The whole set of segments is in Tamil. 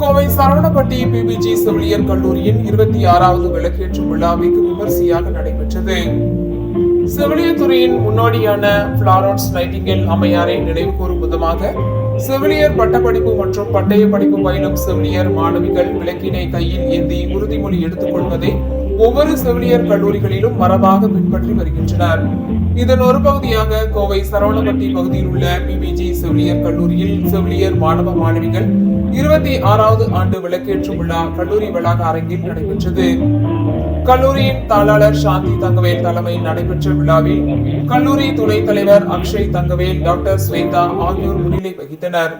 சரவணப்பட்டி பிபிஜி செவிலியர் கல்லூரியின் இருபத்தி ஆறாவது விளக்கேற்றும் விழா வெகு விமரிசையாக நடைபெற்றது. செவிலியர் துறையின் முன்னோடியான பிளாரன்ஸ் நைட்டிங்கல் அம்மையாரை நினைவு கூறும் விதமாக செவிலியர் பட்டப்படிப்பு மற்றும் பட்டய படிப்பு பயிலும் செவிலியர் மாணவிகள் விளக்கினை கையில் ஏந்தி உறுதிமொழி எடுத்துக் கொள்வதை ஒவ்வொரு செவிலியர் கல்லூரிகளிலும் மரபாக பின்பற்றி வருகின்றனர். இதன் ஒரு பகுதியாக கோவை சரவணப்பட்டி பகுதியில் உள்ள பிபிஜி செவிலியர் கல்லூரியில் செவிலியர் மாணவ மாணவிகள் இருபத்தி ஆறாவது ஆண்டு விளக்கேற்றும் விழா கல்லூரி வளாக அரங்கில் நடைபெற்றது. கல்லூரியின் தாளாளர் சாந்தி தங்கவேல் தலைமையில் நடைபெற்ற விழாவில் கல்லூரி துணைத் தலைவர் அக்ஷய் தங்கவேல் டாக்டர் ஸ்வேதா ஆகியோர் முன்னிலை வகித்தனர்.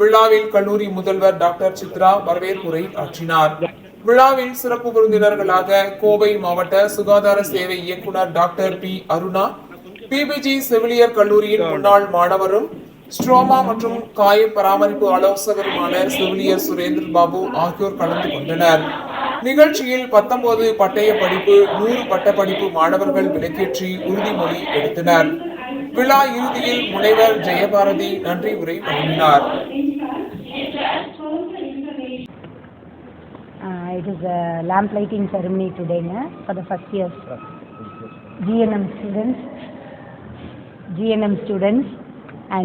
விழாவில் கல்லூரி முதல்வர் டாக்டர் சித்ரா வரவேற்புரை ஆற்றினார். விழாவில் சிறப்பு விருந்தினர்களாக கோவை மாவட்ட சுகாதார சேவை இயக்குனர் டாக்டர் பி அருணா பிபிஜி செவிலியர் கல்லூரியின் முன்னாள் மாணவரும் ஸ்ட்ரோமா மற்றும் காய பராமரிப்பு ஆலோசகருமான செவிலியர் சுரேந்திர பாபு ஆகியோர் கலந்து கொண்டனர். நிகழ்ச்சியில் பத்தொன்பது பட்டய படிப்பு நூறு பட்டப்படிப்பு மாணவர்கள் விளக்கேற்றி உறுதிமொழி எடுத்தனர். விழா இறுதியில் முனைவர் ஜெயபாரதி நன்றி உரை வழங்கினார். It is is a lamp lighting ceremony today na, for the GNM students GNM students, GNM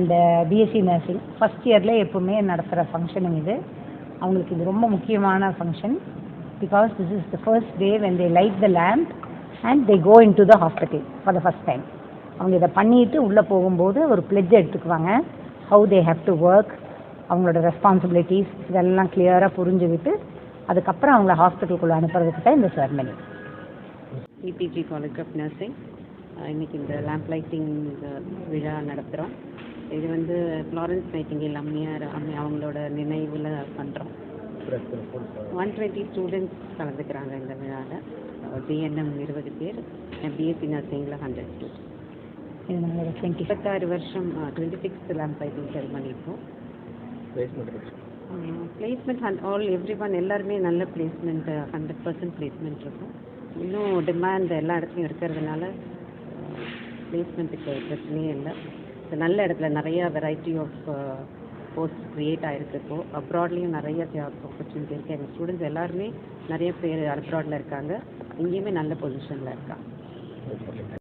students first இயரில் எப்போவுமே நடத்துகிற ஃபங்க்ஷனுங்க இது. அவங்களுக்கு இது ரொம்ப முக்கியமான function because this is the first day when they light the lamp and they go in to the hospital for the first time அவங்க இதை பண்ணிட்டு உள்ளே போகும்போது ஒரு பிளெட்ஜ் எடுத்துக்குவாங்க. How they have to work அவங்களோட ரெஸ்பான்சிபிலிட்டிஸ் இதெல்லாம் கிளியராக புரிஞ்சுக்கிட்டு அதுக்கப்புறம் அவங்கள ஹாஸ்பிட்டலுக்குள்ளே அனுப்புறதுக்கு தான் இந்த ceremony EBG college of nursing இன்னைக்கு இந்த லேம்ப் லைட்டிங் விழா நடத்துகிறோம் இது வந்து ஃப்ளாரன்ஸ் நைட்டிங்கேல் அம்மையார் அம்மை அவங்களோட நினைவில் பண்ணுறோம் ஒன் டுவெண்ட்டி ஸ்டூடெண்ட்ஸ் கலந்துக்கிறாங்க இந்த விழாவில் பிஎன்எம் இருபது பேர் பிஎஸ்சி நர்சிங்கில் ஹண்ட்ரட் ஸ்டூடெண்ட்ஸ் இது நம்மளோட டுவெண்ட்டி இருபத்தாறு வருஷம் twenty sixth lamp lighting ceremony இப்போ placement and all every one எல்லாருமே நல்ல பிளேஸ்மெண்ட்டு ஹண்ட்ரட் பர்சன்ட் பிளேஸ்மெண்ட் இருக்கும். இன்னும் டிமாண்ட் எல்லா இடத்துலையும் இருக்கிறதுனால uh, பிளேஸ்மெண்ட்டுக்கு பிரச்சனையே இல்லை. So, நல்ல இடத்துல நிறையா வெரைட்டி ஆஃப் போஸ்ட் க்ரியேட் ஆகிருக்கு இப்போது அப்ராட்லேயும் நிறைய ஜாப் ஆப்பர்ச்சுனிட்டி இருக்குது எங்கள் ஸ்டூடெண்ட்ஸ் எல்லாருமே நிறைய பேர் அப்ராடில் இருக்காங்க. இங்கேயுமே நல்ல பொசிஷனில் இருக்காங்க.